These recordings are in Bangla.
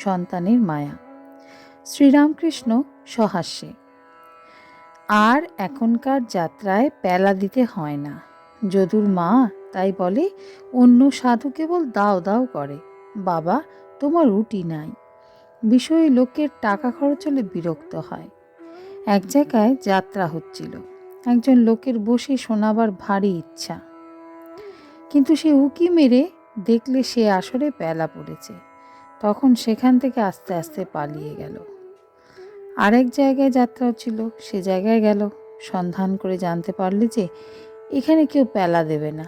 সন্তানের মায়া। শ্রীরামকৃষ্ণ সহাস্যে। আর এখনকার যাত্রায় প্যালা দিতে হয় না। যদুর মা তাই বলে, অন্য সাধু কেবল দাও দাও করে। বাবা, তোমার রুটি নাই। বিষয়ে লোকের টাকা খরচ হলে বিরক্ত হয়। এক জায়গায় যাত্রা হচ্ছিল। একজন লোকের বসে শোনাবার ভারী ইচ্ছা। কিন্তু সে উকি মেরে দেখলে সে আসরে প্যালা পড়েছে। তখন সেখান থেকে আস্তে আস্তে পালিয়ে গেল। আরেক জায়গায় যাত্রা ছিল, সে জায়গায় গেল। সন্ধান করে জানতে পারলে যে এখানে কেউ প্যালা দেবে না।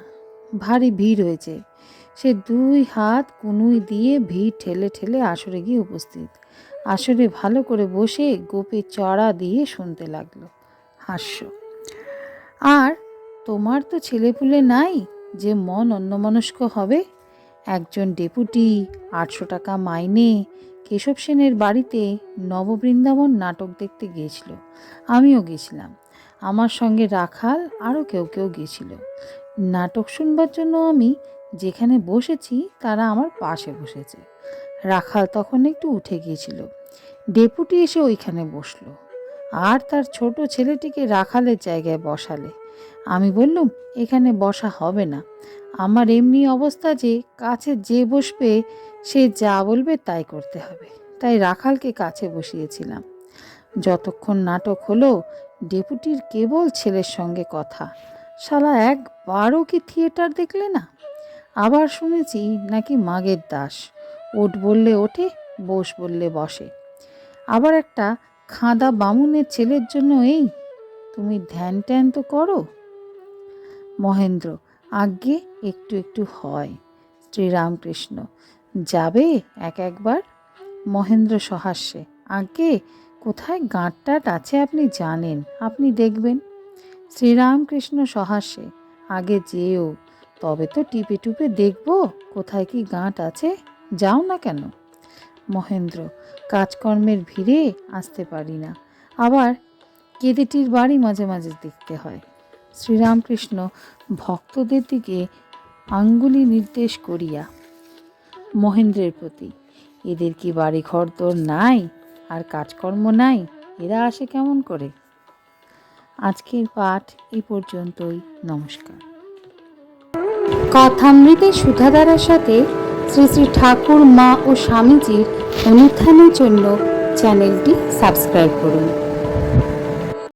ভারী ভিড় হয়েছে। সে দুই হাত কুনুই দিয়ে ভিড় ঠেলে ঠেলে আসরে গিয়ে উপস্থিত। আসরে ভালো করে বসে গোপে চড়া দিয়ে শুনতে লাগল। হাস্য। আর তোমার তো ছেলেপুলে নাই যে মন অন্যমনস্ক হবে? একজন ডেপুটি, আটশো টাকা মাইনে, কেশব সেনের বাড়িতে নববৃন্দাবন নাটক দেখতে গিয়েছিল। আমিও গেছিলাম আমার সঙ্গে রাখাল আরও কেউ কেউ গিয়েছিল। নাটক শুনবার জন্য আমি যেখানে বসেছি, তারা আমার পাশে বসেছে। রাখাল তখন একটু উঠে গিয়েছিল। ডেপুটি এসে ওইখানে বসল। আর তার ছোট ছেলেটিকে রাখালের জায়গায় বসালে। আমি বললুম, এখানে বসা হবে না। আমার এমনি অবস্থা যে কাছে যে বসবে, সে যা বলবে তাই করতে হবে। তাই রাখালকে কাছে বসিয়েছিলাম। যতক্ষণ নাটক হলো, ডেপুটির কেবল ছেলের সঙ্গে কথা। শালা একবারও কি থিয়েটার দেখলে না? আবার শুনেছি নাকি মাগের দাস। ওঠ বললে ওঠে, বস বললে বসে। আবার একটা খাঁদা বামুনের ছেলের জন্য এই, তুমি ধ্যান ট্যান তো করো? মহেন্দ্র আজ্ঞে একটু একটু হয়। শ্রীরামকৃষ্ণ, যাবে এক একবার? মহেন্দ্র সহাস্যে আজ্ঞে কোথায় গাঁটটাট আছে আপনি জানেন, আপনি দেখবেন। শ্রীরামকৃষ্ণ সহাস্যে, আগে যেও, তবে তো টিপে টুপে দেখব কোথায় কি গাঁট আছে, যাও না কেন? মহেন্দ্র, কাজকর্মের ভিড়ে আসতে পারি না। আবার কেদেটির বাড়ি মাঝে মাঝে দেখতে হয়। শ্রীরামকৃষ্ণ ভক্তদের দিকে আঙ্গুলি নির্দেশ করিয়া, মহেন্দ্রের প্রতি, এদের কি বাড়ি ঘর তোর নাই? আর কাজকর্ম নাই? এরা আসে কেমন করে? আজকের পাঠ এই পর্যন্তই। নমস্কার। কথামৃতের সুধাধারার সাথে শ্রী শ্রী ঠাকুর, মা ও স্বামীজির অনুত্থানের জন্য চ্যানেলটি সাবস্ক্রাইব করুন।